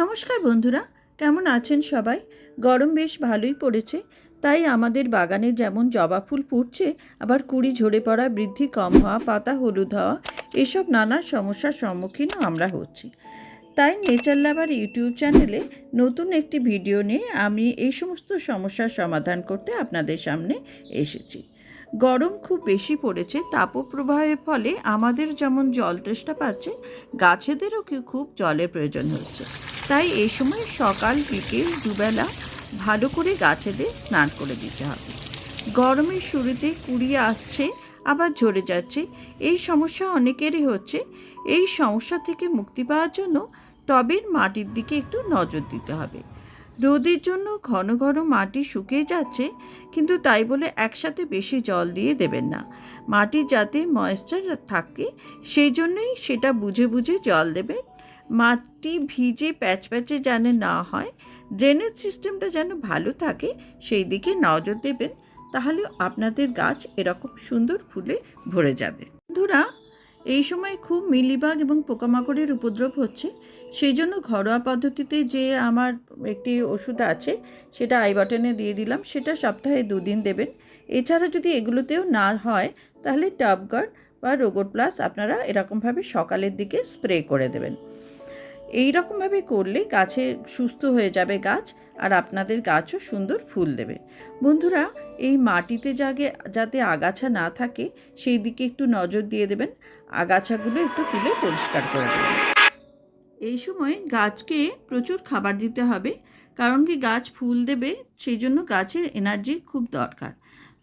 নমস্কার বন্ধুরা, কেমন আছেন সবাই? গরম বেশ ভালোই পড়েছে, তাই আমাদের বাগানে যেমন জবা ফুল ফুটছে, আবার কুড়ি ঝরে পড়া, বৃদ্ধি কম হওয়া, পাতা হলুদ হওয়া, এসব নানা সমস্যার সম্মুখীনও আমরা হচ্ছি। তাই নেচার লাভার ইউটিউব চ্যানেলে নতুন একটি ভিডিও নিয়ে আমি এই সমস্ত সমস্যার সমাধান করতে আপনাদের সামনে এসেছি। গরম খুব বেশি পড়েছে, তাপপ্রবাহের ফলে আমাদের যেমন জল তেষ্টা পাচ্ছে, গাছেদেরও কি খুব জলের প্রয়োজন হচ্ছে। তাই এই সময় সকাল বিকেল দুবেলা ভালো করে গাছেদের স্নান করে দিতে হবে। গরমের শুরুতে কুড়িয়ে আসছে, আবার ঝরে যাচ্ছে। এই সমস্যা অনেকেরই হচ্ছে। এই সমস্যা থেকে মুক্তি পাওয়ার জন্য টবের মাটির দিকে একটু নজর দিতে হবে। রোদের জন্য ঘন ঘন মাটি শুকিয়ে যাচ্ছে, কিন্তু তাই বলে একসাথে বেশি জল দিয়ে দেবেন না। মাটি যাতে ময়েশ্চার থাকে, সেই জন্যই সেটা বুঝে বুঝে জল দেবেন। মাটি ভিজে প্যাচ প্যাচে যেন না হয় ড্রেনেজ সিস্টেমটা যেন ভালো থাকে, সেই দিকে নজর দেবেন, তাহলে আপনাদের গাছ এরকম সুন্দর ফুলে ভরে যাবে। বন্ধুরা, এই সময় খুব মিলিবাগ এবং পোকামাকড়ের উপদ্রব হচ্ছে, সেই জন্য ঘরোয়া পদ্ধতিতে যে আমার একটি ওষুধ আছে, সেটা আই বাটনে দিয়ে দিলাম, সেটা সপ্তাহে দুদিন দেবেন। এছাড়া যদি এগুলোতেও না হয়, তাহলে টাবগার্ড বা রোগোট প্লাস আপনারা এরকমভাবে সকালের দিকে স্প্রে করে দেবেন। এই রকমভাবে করলে গাছে সুস্থ হয়ে যাবে গাছ আর আপনাদের গাছও সুন্দর ফুল দেবে। বন্ধুরা, এই মাটিতে জাগে, যাতে আগাছা না থাকে, সেই দিকে একটু নজর দিয়ে দেবেন। আগাছাগুলো একটু তুলে পরিষ্কার করে দেবেন। এই সময় গাছকে প্রচুর খাবার দিতে হবে, কারণ কি গাছ ফুল দেবে, সেই জন্য গাছের এনার্জির খুব দরকার।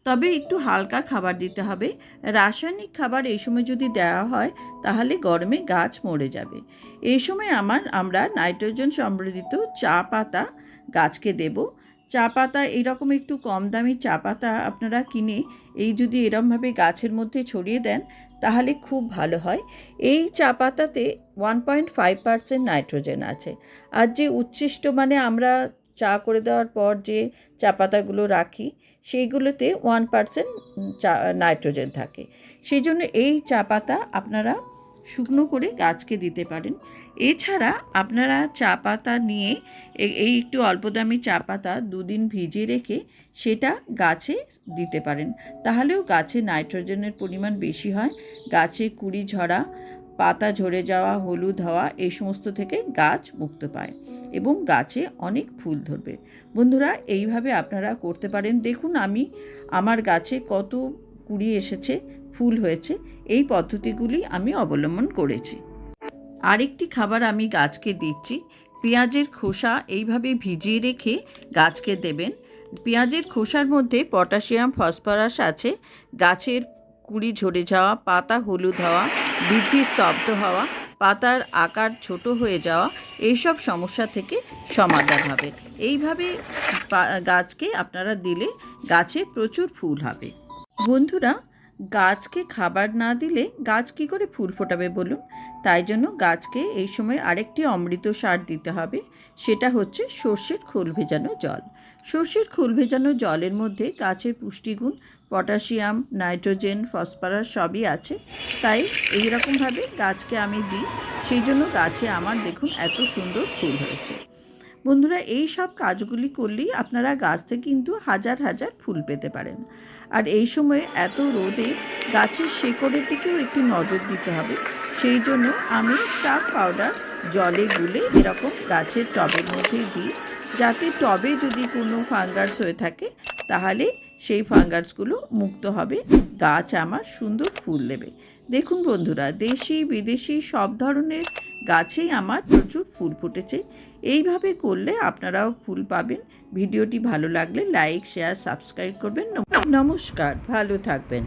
তবে একটু হালকা খাবার দিতে হবে। রাসায়নিক খাবার এই সময় যদি দেওয়া হয়, তাহলে গরমে গাছ মরে যাবে। এই সময় আমার, আমরা নাইট্রোজেন সমৃদ্ধিত চা পাতা গাছকে দেব। চা পাতা এইরকম একটু কম দামি চা পাতা আপনারা কিনে এই যদি এরমভাবে গাছের মধ্যে ছড়িয়ে দেন, তাহলে খুব ভালো হয়। এই চা পাতাতে one point five percent nitrogen আছে। আর যে উচ্ছিষ্ট মানে আমরা চা করে দেওয়ার পর যে চা পাতাগুলো রাখি, সেইগুলোতে ওয়ান পার্সেন্ট চা নাইট্রোজেন থাকে। সেই জন্য এই চা পাতা আপনারা শুকনো করে গাছকে দিতে পারেন। এছাড়া আপনারা চা পাতা নিয়ে এই একটু অল্প দামি চা পাতা দুদিন ভিজিয়ে রেখে সেটা গাছে দিতে পারেন। তাহলেও গাছে নাইট্রোজেনের পরিমাণ বেশি হয়, গাছে কুড়ি ঝরা পাতা ঝরে যাওয়া, হলুদ হওয়া এই সমস্ত থেকে গাছ মুক্ত পায় এবং গাছে অনেক ফুল ধরবে। বন্ধুরা, এইভাবে আপনারা করতে পারেন। দেখুন, আমি আমার গাছে কত কুড়ি এসেছে, ফুল হয়েছে, এই পদ্ধতিগুলি আমি অবলম্বন করেছি। আরেকটি খাবার আমি গাছকে দিচ্ছি। পেঁয়াজের খোসা এইভাবে ভিজিয়ে রেখে গাছকে দেবেন। পেঁয়াজের খোসার মধ্যে পটাশিয়াম, ফসফরাস আছে। গাছের কুড়ি ঝরে যাওয়া, পাতা হলুদ হওয়া, বৃদ্ধি স্তব্ধ হওয়া, পাতার আকার ছোট হয়ে যাওয়া, এইসব সমস্যা থেকে সমাধান হবে। এইভাবে গাছকে আপনারা দিলে গাছে প্রচুর ফুল হবে। বন্ধুরা, গাছকে খাবার না দিলে গাছ কি করে ফুল ফোটাবে বলুন? তাই জন্য গাছকে এই সময় আরেকটি অমৃত সার দিতে হবে, সেটা হচ্ছে সর্ষের খোল ভেজানো জল। সর্ষের খোল ভেজানো জলের মধ্যে গাছের পুষ্টিগুণ, পটাশিয়াম, নাইট্রোজেন, ফসফরাস সবই আছে। তাই এই রকমভাবে গাছকে আমি দিই। সেই জন্য গাছে আমার দেখুন এত সুন্দর ফুল হয়েছে। বন্ধুরা, এই সব কাজগুলি করলেই আপনারা গাছ থেকে কিন্তু হাজার হাজার ফুল পেতে পারেন। আর এই সময়ে এত রোদে গাছের শেকড়ের দিকেও একটু নজর দিতে হবে। সেই জন্য আমি চাক পাউডার, জলে গুলে এরকম গাছের টবের মধ্যেই দিই। যাতে টবে যদি কোনো ফাঙ্গাস হয়ে থাকে, তাহলে সেই ফাঙ্গাসগুলো মুক্ত হবে, গাছ আমার সুন্দর ফুল দেবে। দেখুন বন্ধুরা, দেশি, বিদেশি সব ধরনের গাছেই আমার প্রচুর ফুল ফুটেছে। এইভাবে করলে আপনারাও ফুল পাবেন। ভিডিওটি ভালো লাগলে লাইক, শেয়ার, সাবস্ক্রাইব করবেন। নমস্কার, ভালো থাকবেন।